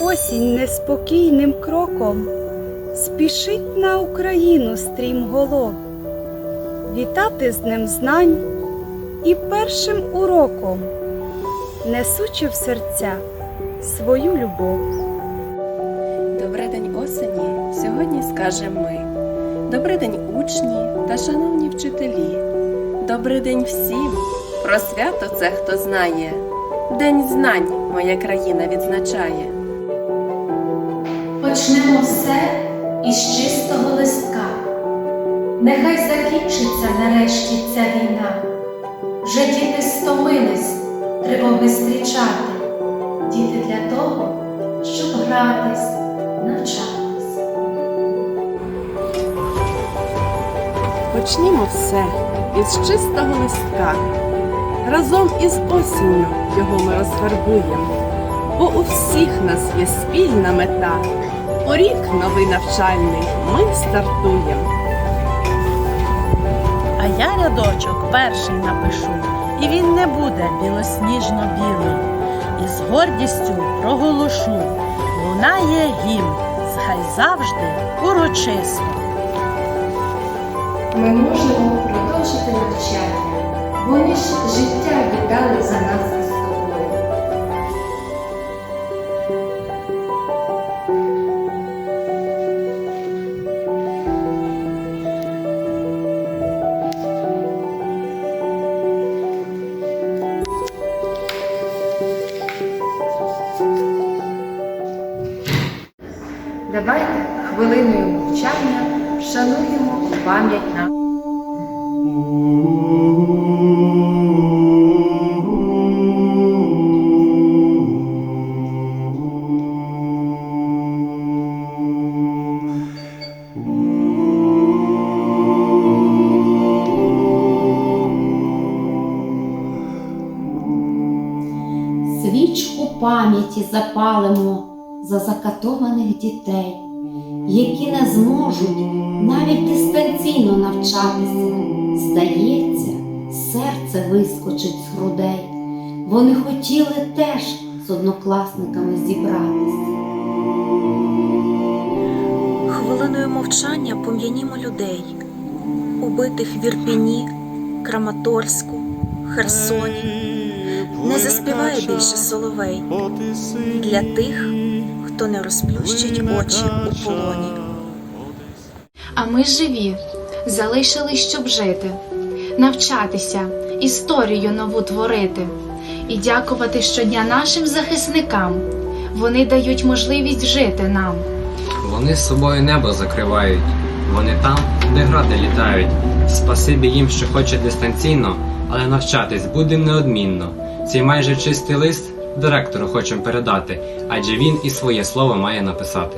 осінь неспокійним кроком спішить на Україну стрімголов, вітати з Днем знань і першим уроком, несучи в серця свою любов. Добрий день осені сьогодні скажемо ми. Добрий день учні та шановні вчителі. Добрий день всім. Про свято це хто знає. День знань моя країна відзначає. Почнемо все із чистого листка. Нехай закінчиться нарешті ця війна. Вже діти стомились тривоги зустрічати. Діти для того, щоб гратись, навчатись. Почнімо все із чистого листка. Разом із осінню його ми розфарбуємо, бо у всіх нас є спільна мета. У рік новий навчальний ми стартуємо. А я рядочок перший напишу, і він не буде білосніжно-білий. І з гордістю проголошу, лунає гімн, хай завжди урочисто. Ми можемо продовжити навчання. Вони ж життя віддали за нас Давайте хвилиною мовчання вшануємо пам'ять на Свічку пам'яті запалимо за закатованих дітей, які не зможуть навіть дистанційно навчатися. Здається, серце вискочить з грудей. Вони хотіли теж з однокласниками зібратися. Хвилиною мовчання пом'янімо людей, убитих в Ірпіні, Краматорську, Херсоні. Не заспіває більше соловей для тих, хто не розплющить очі у полоні. А ми живі, залишились, щоб жити, навчатися, історію нову творити і дякувати щодня нашим захисникам. Вони дають можливість жити нам. Вони з собою небо закривають, вони там, де гради літають. Спасибі їм, що хоче дистанційно, але навчатись будем неодмінно. Цей майже чистий лист директору хочемо передати, адже він і своє слово має написати.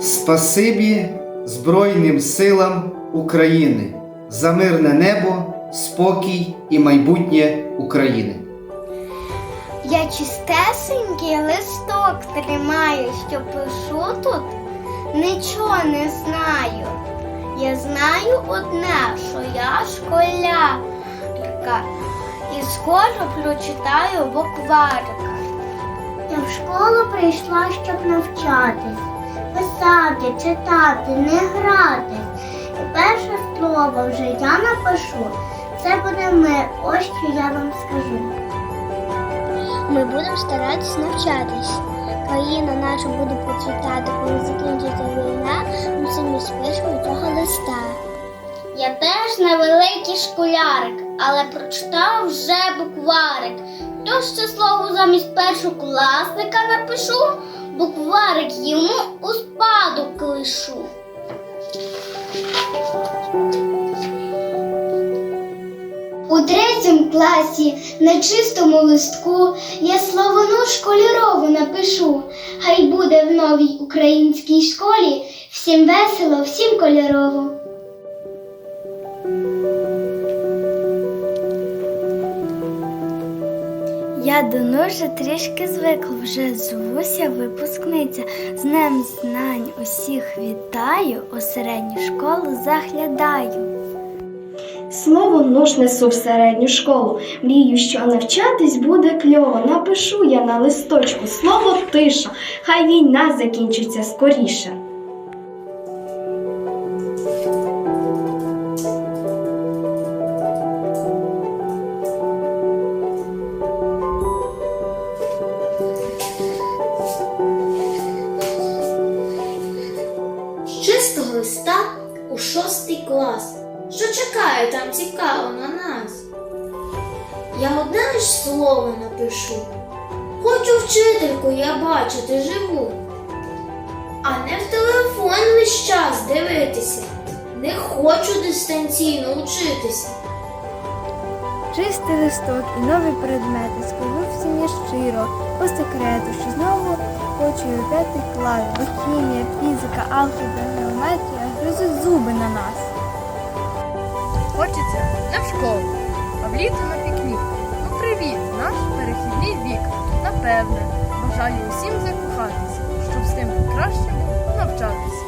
Спасибі Збройним силам України за мирне небо, спокій і майбутнє України. Я чистесенький листок тримаю, що пишу тут, нічого не знаю. Я знаю одне, що я школярка, і скоро прочитаю букварика. Я в школу прийшла, щоб навчатись, писати, читати, не гратись. І перше слово вже я напишу. Це буде мир, ось що я вам скажу. Ми будемо старатись навчатись. Країна наша буде процвітати, коли закінчиться війна, ми самі спишемо цього листа. Я теж невеликий школярик, але прочитав вже букварик. То ще слово замість першокласника напишу, букварик йому у спадок лишу. У третьому класі на чистому листку я словону школярову напишу. Хай буде в новій українській школі всім весело, всім кольорово. Я до ножа трішки звикла, вже звуся випускниця. З днем знань усіх вітаю, у середню школу заглядаю. Слово нож несу в середню школу. Мрію, що навчатись буде кльово. Напишу я на листочку слово тиша. Хай війна закінчиться скоріше. Чекає цікаво на нас? Я одне лиш слово напишу. Хочу вчительку я бачити живу. А не в телефон весь час дивитися. Не хочу дистанційно учитися. Чистий листок і нові предмети скажу всім щиро, по секрету, що знову хочу п'ятий клас, бо хімія, фізика, алгебра, геометрія гризуть зуби на нас. Хочеться не в школу, а вліто на пікнік. Ну привіт, наш перехідний вік. Напевне, бажаю усім закохатися, щоб з тим покращимо навчатися.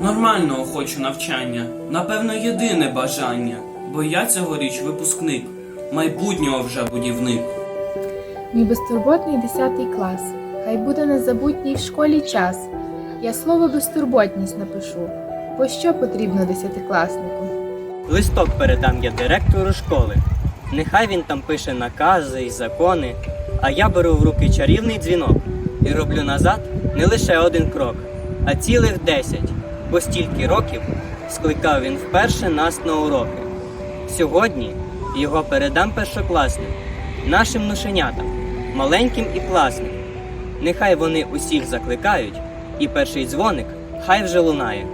Нормального хочу навчання, напевно, єдине бажання, бо я цьогоріч випускник, майбутнього вже будівник. Мій безтурботний 10 клас. Хай буде незабутній в школі час. Я слово безтурботність напишу. Бо що потрібно десятикласнику? Листок передам я директору школи. Нехай він там пише накази і закони, а я беру в руки чарівний дзвінок і роблю назад не лише один крок, а цілих десять, бо стільки років скликав він вперше нас на уроки. Сьогодні його передам першокласним, нашим ношенятам, маленьким і класним. Нехай вони усіх закликають, і перший дзвоник хай вже лунає.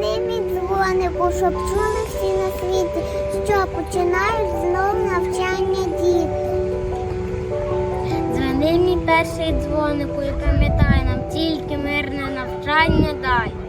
Ними дзвонику, щоб чули всі на світі, що починають знов навчання діти. Дзвони мій перший дзвонику і пам'ятай нам тільки мирне навчання дай.